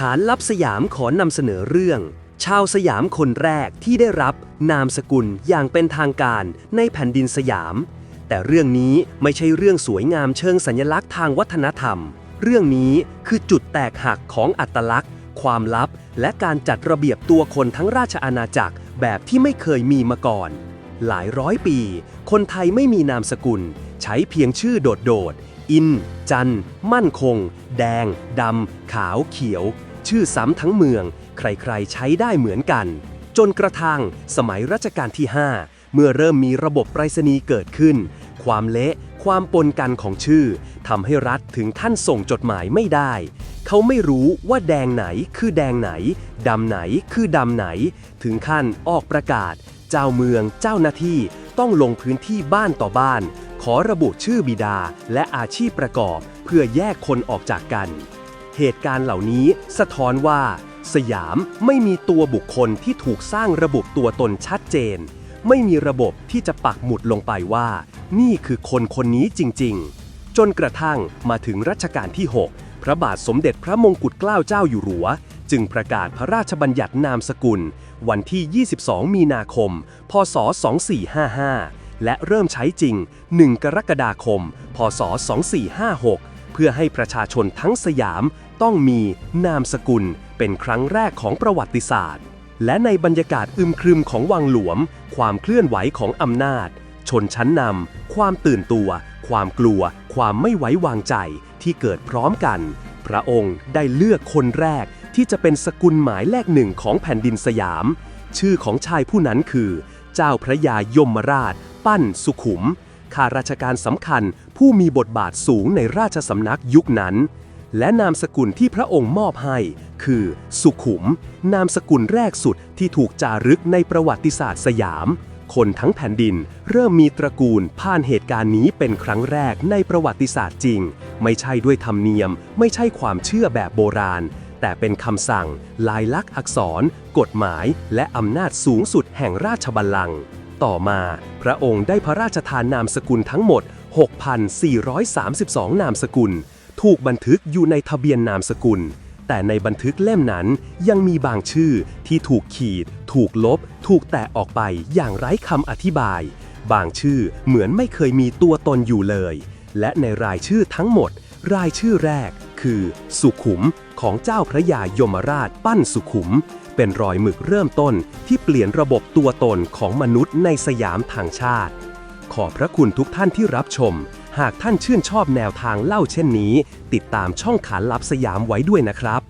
ขานลับสยามขอนำเสนอเรื่อง ชาวสยามคนแรกที่ได้รับนามสกุลอย่างเป็นทางการในแผ่นดินสยาม แต่เรื่องนี้ไม่ใช่เรื่องสวยงามเชิงสัญลักษณ์ทางวัฒนธรรม เรื่องนี้คือจุดแตกหักของอัตลักษณ์ ความลับ และการจัดระเบียบตัวคนทั้งราชอาณาจักรแบบที่ไม่เคยมีมาก่อน หลายร้อยปี คนไทยไม่มีนามสกุล ใช้เพียงชื่อโดดๆ อิน จัน มั่นคง แดง ดำ ขาว เขียว ชื่อซ้ำทั้งเมือง ใครๆ ใช้ได้เหมือนกัน จนกระทั่งสมัยรัชกาลที่ 5 เมื่อเริ่มมีระบบไปรษณีย์เกิดขึ้น ความเละความปนกันของชื่อทำให้รัฐถึงท่านส่งจดหมายไม่ได้ เขาไม่รู้ว่าแดงไหนคือแดงไหน ดำไหนคือดำไหน ถึงขั้นออกประกาศ เจ้าเมืองเจ้าหน้าที่ต้องลงพื้นที่บ้านต่อบ้าน ขอระบุชื่อบิดาและอาชีพประกอบ เพื่อแยกคนออกจากกัน เหตุการณ์เหล่านี้สะท้อนว่า สยามไม่มีตัวบุคคลที่ถูกสร้างระบบตัวตนชัดเจน ไม่มีระบบที่จะปักหมุดลงไปว่า นี่คือคนคนนี้จริง ๆ จนกระทั่งมาถึงรัชกาลที่ 6 พระบาทสมเด็จพระมงกุฎเกล้าเจ้าอยู่หัว จึงประกาศพระราชบัญญัตินามสกุล วันที่ 22 มีนาคม พศ 2455 และเริ่มใช้จริง 1 กรกฎาคม พศ 2456 เพื่อให้ประชาชนทั้งสยามต้องมีนามสกุลเป็นครั้งแรกของประวัติศาสตร์ และในบรรยากาศอึมครึมของวังหลวมความเคลื่อนไหวของอำนาจ ชนชั้นนำ ความตื่นตัว ความกลัว ความไม่ไว้วางใจที่เกิดพร้อมกัน พระองค์ได้เลือกคนแรกที่จะเป็นสกุลหมายเลขหนึ่งของแผ่นดินสยาม ชื่อของชายผู้นั้นคือ เจ้าพระยายมราช ปั้นสุขุม ข้าราชการสำคัญผู้มีบทบาทสูงในราชสำนักยุคนั้น และนามสกุลที่พระองค์มอบให้ คือสุขุม นามสกุลแรกสุดที่ถูกจารึกในประวัติศาสตร์สยาม คนทั้งแผ่นดินเริ่มมีตระกูลผ่านเหตุการณ์นี้เป็นครั้งแรกในประวัติศาสตร์จริง ไม่ใช่ด้วยธรรมเนียม ไม่ใช่ความเชื่อแบบโบราณ แต่เป็นคำสั่ง ลายลักษณ์อักษร กฎหมาย และอำนาจสูงสุดแห่งราชบัลลังก์ต่อมา พระองค์ได้พระราชทานนามสกุลทั้งหมด 6,432 นามสกุล ถูกบันทึกอยู่ในทะเบียนนามสกุล แต่ในบันทึกเล่มนั้นยังมีบางชื่อที่ถูกขีด ถูกลบ ถูกแตะออกไปอย่างไร้คำอธิบาย บางชื่อเหมือนไม่เคยมีตัวตนอยู่เลย และในรายชื่อทั้งหมด รายชื่อแรก คือ สุขุมของเจ้าพระยายมราชปั้นสุขุม เป็นรอยหมึกเริ่มต้นที่เปลี่ยนระบบตัวตนของมนุษย์ในสยามทางชาติ ขอบพระคุณทุกท่านที่รับชม หากท่านชื่นชอบแนวทางเล่าเช่นนี้ ติดตามช่องขานลับสยามไว้ด้วยนะครับ